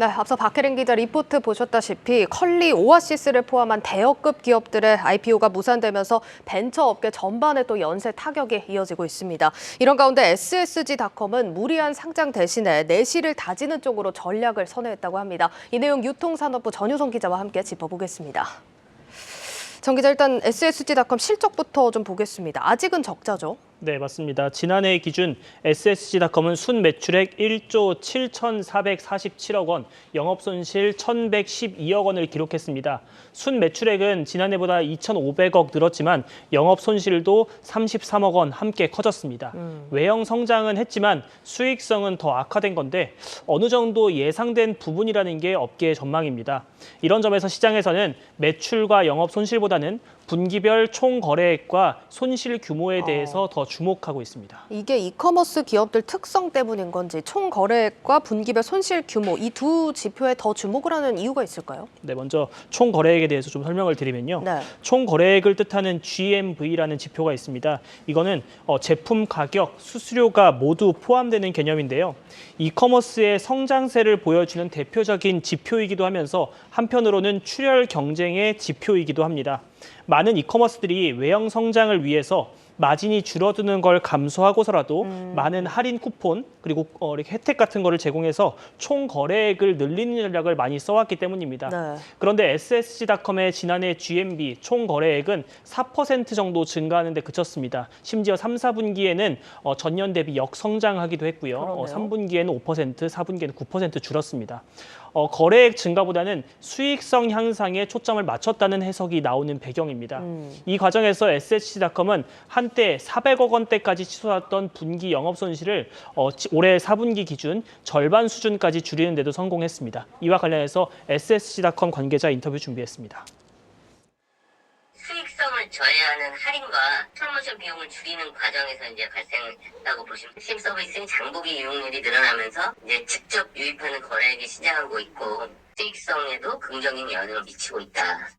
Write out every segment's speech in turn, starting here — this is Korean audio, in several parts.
네, 앞서 박혜린 기자 리포트 보셨다시피 컬리 오아시스를 포함한 대여급 기업들의 IPO가 무산되면서 벤처업계 전반에 또 연쇄 타격이 이어지고 있습니다. 이런 가운데 SSG닷컴은 무리한 상장 대신에 내실을 다지는 쪽으로 전략을 선회했다고 합니다. 이 내용 유통산업부 전유성 기자와 함께 짚어보겠습니다. 정 기자 일단 SSG닷컴 실적부터 좀 보겠습니다. 아직은 적자죠? 네, 맞습니다. 지난해 기준 SSG닷컴은 순 매출액 1조 7,447억 원, 영업 손실 1,112억 원을 기록했습니다. 순 매출액은 지난해보다 2,500억 늘었지만 영업 손실도 33억 원 함께 커졌습니다. 외형 성장은 했지만 수익성은 더 악화된 건데 어느 정도 예상된 부분이라는 게 업계의 전망입니다. 이런 점에서 시장에서는 매출과 영업 손실보다는 분기별 총 거래액과 손실 규모에 대해서 더 주목하고 있습니다. 이게 이커머스 기업들 특성 때문인 건지 총 거래액과 분기별 손실 규모 이 두 지표에 더 주목을 하는 이유가 있을까요? 네, 먼저 총 거래액에 대해서 좀 설명을 드리면요. 네. 총 거래액을 뜻하는 GMV라는 지표가 있습니다. 이거는 어, 제품 가격, 수수료가 모두 포함되는 개념인데요. 이커머스의 성장세를 보여주는 대표적인 지표이기도 하면서 한편으로는 출혈 경쟁의 지표이기도 합니다. 많은 이커머스들이 외형 성장을 위해서 마진이 줄어드는 걸 감수하고서라도 많은 할인 쿠폰 그리고 어, 이렇게 혜택 같은 거를 제공해서 총 거래액을 늘리는 전략을 많이 써왔기 때문입니다. 네. 그런데 SSG닷컴의 지난해 GMB 총 거래액은 4% 정도 증가하는 데 그쳤습니다. 심지어 3, 4분기에는 어, 전년 대비 역성장하기도 했고요. 어, 그러네요. 3분기에는 5%, 4분기에는 9% 줄었습니다. 어, 거래액 증가보다는 수익성 향상에 초점을 맞췄다는 해석이 나오는 배경입니다. 음. 이 과정에서 SSG닷컴은 한때 400억 원대까지 치솟았던 분기 영업 손실을 어, 지- 올해 4분기 기준 절반 수준까지 줄이는 데도 성공했습니다. 이와 관련해서 SSG닷컴 관계자 인터뷰 준비했습니다. 저해하는 할인과 프로모션 비용을 줄이는 과정에서 이제 발생했다고 보시면 심 서비스의 장보기 이용률이 늘어나면서 이제 직접 유입하는 거래액이 시장하고 있고 수익성에도 긍정적인 영향을 미치고 있다.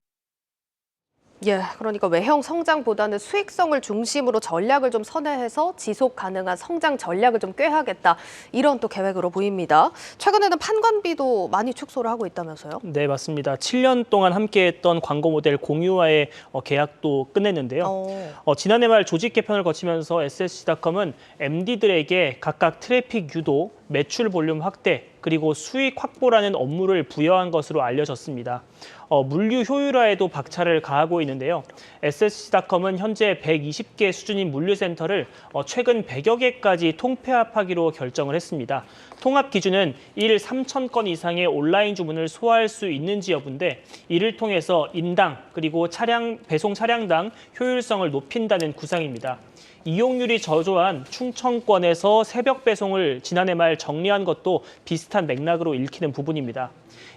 예, 그러니까 외형 성장보다는 수익성을 중심으로 전략을 좀 선회해서 지속 가능한 성장 전략을 좀 꾀하겠다 이런 또 계획으로 보입니다. 최근에는 판관비도 많이 축소를 하고 있다면서요? 네, 맞습니다. 7년 동안 함께했던 광고 모델 공유와의 어, 계약도 끝냈는데요. 어. 어, 지난해 말 조직 개편을 거치면서 SSC닷컴은 MD들에게 각각 트래픽 유도, 매출 볼륨 확대, 그리고 수익 확보라는 업무를 부여한 것으로 알려졌습니다. 어, 물류 효율화에도 박차를 가하고 있는데요. SSC닷컴은 현재 120개 수준인 물류센터를 어, 최근 100여 개까지 통폐합하기로 결정을 했습니다. 통합 기준은 일 3천 건 이상의 온라인 주문을 소화할 수 있는지 여부인데 이를 통해서 인당 그리고 차량 배송 차량당 효율성을 높인다는 구상입니다. 이용률이 저조한 충청권에서 새벽 배송을 지난해 말 정리한 것도 비슷 한 맥락으로 읽히는 부분입니다.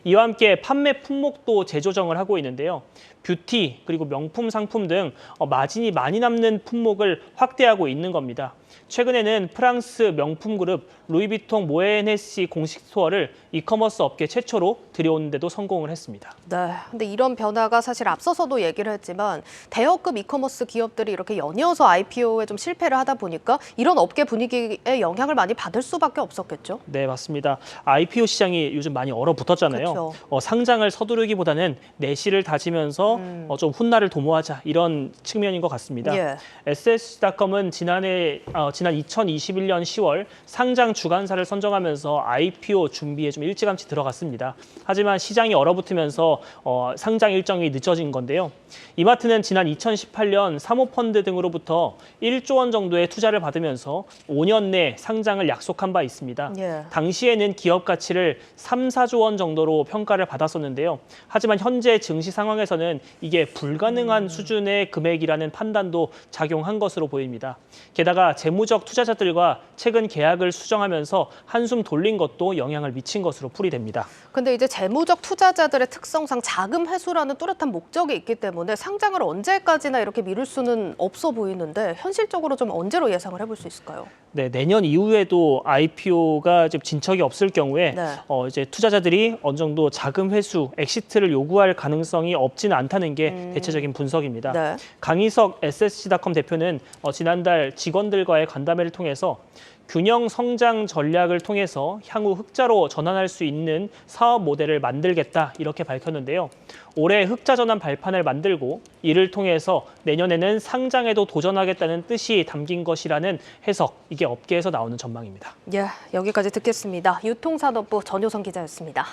이와 함께 판매 품목도 재조정을 하고 있는데요. 뷰티 그리고 명품 상품 등 어, 마진이 많이 남는 품목을 확대하고 있는 겁니다. 최근에는 프랑스 명품 그룹 루이비통 모에네시 공식 스토어를 이커머스 업계 최초로 들여오는 데도 성공을 했습니다. 네. 근데 이런 변화가 사실 앞서서도 얘기를 했지만 대여급 이커머스 기업들이 이렇게 연이어서 IPO에 좀 실패를 하다 보니까 이런 업계 분위기에 영향을 많이 받을 수밖에 없었겠죠. 네, 맞습니다. IPO 시장이 요즘 많이 얼어붙었잖아요. 어, 상장을 서두르기보다는 내실을 다지면서 어, 좀 훗날을 도모하자 이런 측면인 것 같습니다. 음. 예. SS닷컴은 지난해 어, 지난 2021년 10월 상장 주관사를 선정하면서 IPO 준비에 좀 일찌감치 들어갔습니다. 하지만 시장이 얼어붙으면서 어, 상장 일정이 늦어진 건데요. 이마트는 지난 2018년 사모펀드 등으로부터 1조 원 정도의 투자를 받으면서 5년 내 상장을 약속한 바 있습니다. 예. 당시에는 기업 가치를 3, 4조 원 정도로 평가를 받았었는데요. 하지만 현재 증시 상황에서는 이게 불가능한 수준의 금액이라는 판단도 작용한 것으로 보입니다. 게다가 재무 적 투자자들과 최근 계약을 수정하면서 한숨 돌린 것도 영향을 미친 것으로 풀이됩니다. 근데 이제 재무적 투자자들의 특성상 자금 회수라는 뚜렷한 목적이 있기 때문에 상장을 언제까지나 이렇게 미룰 수는 없어 보이는데 현실적으로 좀 언제로 예상을 해볼 수 있을까요? 네, 내년 이후에도 IPO가 좀 진척이 없을 경우에 네. 어, 이제 투자자들이 어느 정도 자금 회수, 엑시트를 요구할 가능성이 없지는 않다는 게 대체적인 분석입니다. 네. 강희석 SSC닷컴 대표는 어, 지난달 직원들과의 간담회를 통해서 균형 성장 전략을 통해서 향후 흑자로 전환할 수 있는 사업 모델을 만들겠다 이렇게 밝혔는데요. 올해 흑자 전환 발판을 만들고 이를 통해서 내년에는 상장에도 도전하겠다는 뜻이 담긴 것이라는 해석 이게 업계에서 나오는 전망입니다. 예, 여기까지 듣겠습니다. 유통산업부 전효성 기자였습니다.